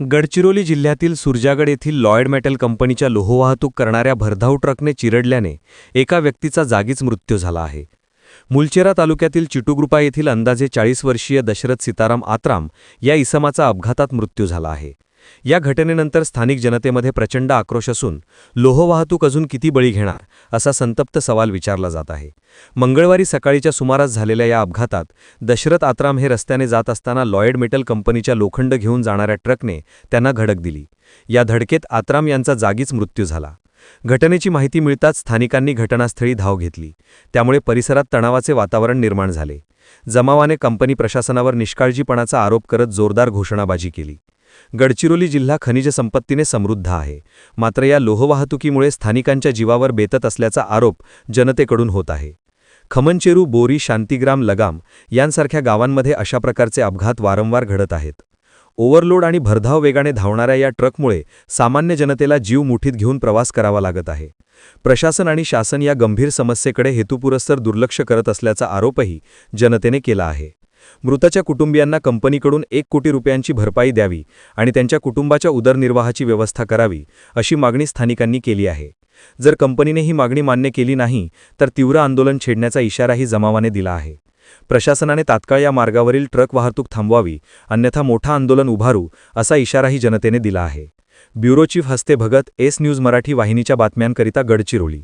गडचिरोली जिल्ह्यातील सुरजागड येथील Lloyd metal कंपनीच्या लोहवाहतूक करणाऱ्या भरधाव ट्रकने चिरडल्याने एका व्यक्तीचा जागीच मृत्यू झाला आहे. मुलचेरा तालुक्यातील चिटुग्रुपा येथील अंदाजे चाळीस वर्षीय दशरथ सीताराम आत्राम या इसमाचा अपघातात मृत्यू झाला आहे. या घटनेनंतर स्थानिक जनतेमध्ये प्रचंड आक्रोश असून लोहवाहतूक अजून किती बळी घेणार असा संतप्त सवाल विचारला जात आहे. मंगळवारी सकाळीच्या सुमारास झालेल्या या अपघातात दशरथ आत्राम हे रस्त्याने जात असताना लॉयड मेटल कंपनीच्या लोखंड घेऊन जाणाऱ्या ट्रकने त्यांना धडक दिली. या धडकेत आत्राम यांचा जागीच मृत्यू झाला. घटनेची माहिती मिळताच स्थानिकांनी घटनास्थळी धाव घेतली. त्यामुळे परिसरात तणावाचे वातावरण निर्माण झाले. जमावाने कंपनी प्रशासनावर निष्काळजीपणाचा आरोप करत जोरदार घोषणाबाजी केली. गडचिरोली जिल्हा खनिज संपत्तीने समृद्ध आहे. मात्र या लोहवाहतुकीमुळे स्थानिकांच्या जीवावर बेतत असल्याचा आरोप जनतेकडून होत आहे. खमनचेरू बोरी शांतिग्राम लगाम यांसारख्या गावांमध्ये अशा प्रकारचे अपघात वारंवार घडत आहेत. ओव्हरलोड आणि भरधाव वेगाने धावणाऱ्या या ट्रकमुळे सामान्य जनतेला जीव मुठीत घेऊन प्रवास करावा लागत आहे. प्रशासन आणि शासन या गंभीर समस्येकडे हेतुपुरस्सर दुर्लक्ष करत असल्याचा आरोपही जनतेने केला आहे. मृताच्या कुटुंबियांना कंपनीकडून एक कोटी रुपयांची भरपाई द्यावी आणि त्यांच्या कुटुंबाच्या उदरनिर्वाहाची व्यवस्था करावी अशी मागणी स्थानिकांनी केली आहे. जर कंपनीने ही मागणी मान्य केली नाही तर तीव्र आंदोलन छेडण्याचा इशाराही जमावाने दिला आहे. प्रशासनाने तात्काळ या मार्गावरील ट्रक वाहतूक थांबवावी अन्यथा मोठा आंदोलन उभारू असा इशाराही जनतेने दिला आहे. ब्युरो चीफ हस्ते भगत एस न्यूज मराठी वाहिनीच्या बातम्यांकरिता गडचिरोली.